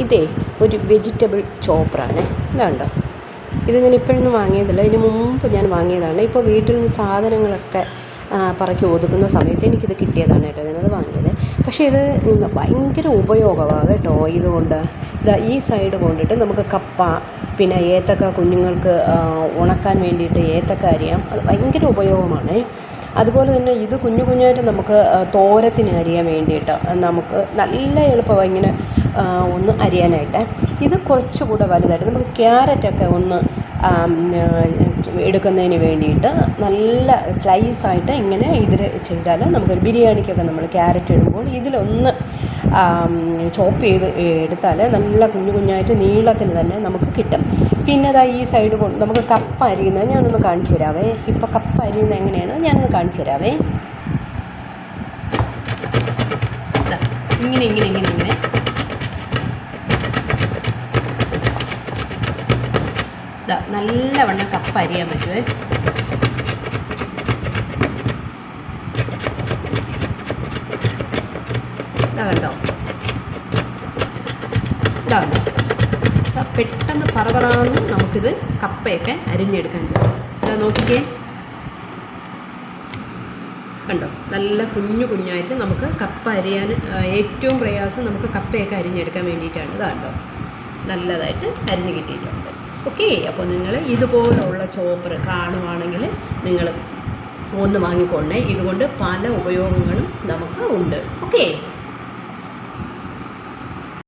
ഇതേ ഒരു വെജിറ്റബിൾ ചോപ്പറാണ് ഇതുണ്ടോ. ഇത് ഞാൻ ഇപ്പോഴൊന്നും വാങ്ങിയതല്ല. ഇതിന് മുമ്പ് ഞാൻ വാങ്ങിയതാണ്. ഇപ്പോൾ വീട്ടിൽ നിന്ന് സാധനങ്ങളൊക്കെ പറക്കി ഒതുക്കുന്ന സമയത്ത് എനിക്കിത് കിട്ടിയതാണ് കേട്ടോ. ഞാനത് വാങ്ങിയത്. പക്ഷേ ഇത് ഭയങ്കര ഉപയോഗമാണ് കേട്ടോ. ഇതുകൊണ്ട് ഇതാ ഈ സൈഡ് കൊണ്ടിട്ട് നമുക്ക് കപ്പ പിന്നെ ഏത്തക്ക കുഞ്ഞുങ്ങൾക്ക് ഉണക്കാൻ വേണ്ടിയിട്ട് ഏത്തക്ക അരിയാം. അത് ഭയങ്കര ഉപയോഗമാണ്. അതുപോലെ തന്നെ ഇത് കുഞ്ഞു കുഞ്ഞായിട്ട് നമുക്ക് തോരത്തിന് അരിയാൻ വേണ്ടിയിട്ട് നമുക്ക് നല്ല എളുപ്പമാണ് ഇങ്ങനെ ഒന്ന് അരിയാനായിട്ട്. ഇത് കുറച്ചുകൂടെ വലുതായിട്ട് നമുക്ക് ക്യാരറ്റൊക്കെ ഒന്ന് എടുക്കുന്നതിന് വേണ്ടിയിട്ട് നല്ല സ്ലൈസായിട്ട് ഇങ്ങനെ ഇതിൽ ചെയ്താൽ നമുക്കൊരു ബിരിയാണിക്കൊക്കെ നമ്മൾ ക്യാരറ്റ് ഇടുമ്പോൾ ഇതിലൊന്ന് ചോപ്പ് ചെയ്ത് എടുത്താൽ നല്ല കുഞ്ഞു കുഞ്ഞായിട്ട് നീളത്തിന് തന്നെ നമുക്ക് കിട്ടും. പിന്നെ അതാ ഈ സൈഡ് കൊണ്ട് നമുക്ക് കപ്പ അരിയുന്നത് ഞാനൊന്ന് കാണിച്ചു തരാവേ. ഇപ്പോൾ കപ്പ അരിയുന്നത് എങ്ങനെയാണ്? ഞാനൊന്ന് കാണിച്ചു തരാവേ. ഇങ്ങനെ ഇങ്ങനെ ഇങ്ങനെ ഇങ്ങനെ. നല്ലവണ്ണം കപ്പ അരിയാൻ പറ്റുമേ ഇതാ കണ്ടോ ഇതാ പെട്ടെന്ന് പറപറാന്ന് നമുക്കിത് കപ്പയൊക്കെ അരിഞ്ഞെടുക്കാൻ പറ്റും. ഇതാ നോക്കിക്കേ. കണ്ടോ? നല്ല കുഞ്ഞു കുഞ്ഞായിട്ട് നമുക്ക് കപ്പ അരിയാൻ ഏറ്റവും പ്രയാസം നമുക്ക് കപ്പയൊക്കെ അരിഞ്ഞെടുക്കാൻ വേണ്ടിയിട്ടാണ്. ഇതാ കണ്ടോ? നല്ലതായിട്ട് അരിഞ്ഞ് കിട്ടിയിട്ടുണ്ട്. ഓക്കെ അപ്പോൾ നിങ്ങൾ ഇതുപോലുള്ള ചോപ്പർ കാണുവാണെങ്കിൽ നിങ്ങൾ ഒന്ന് വാങ്ങിക്കൊണ്ടേ ഇതുകൊണ്ട് പല ഉപയോഗങ്ങളും നമുക്ക് ഉണ്ട്. ഓക്കെ.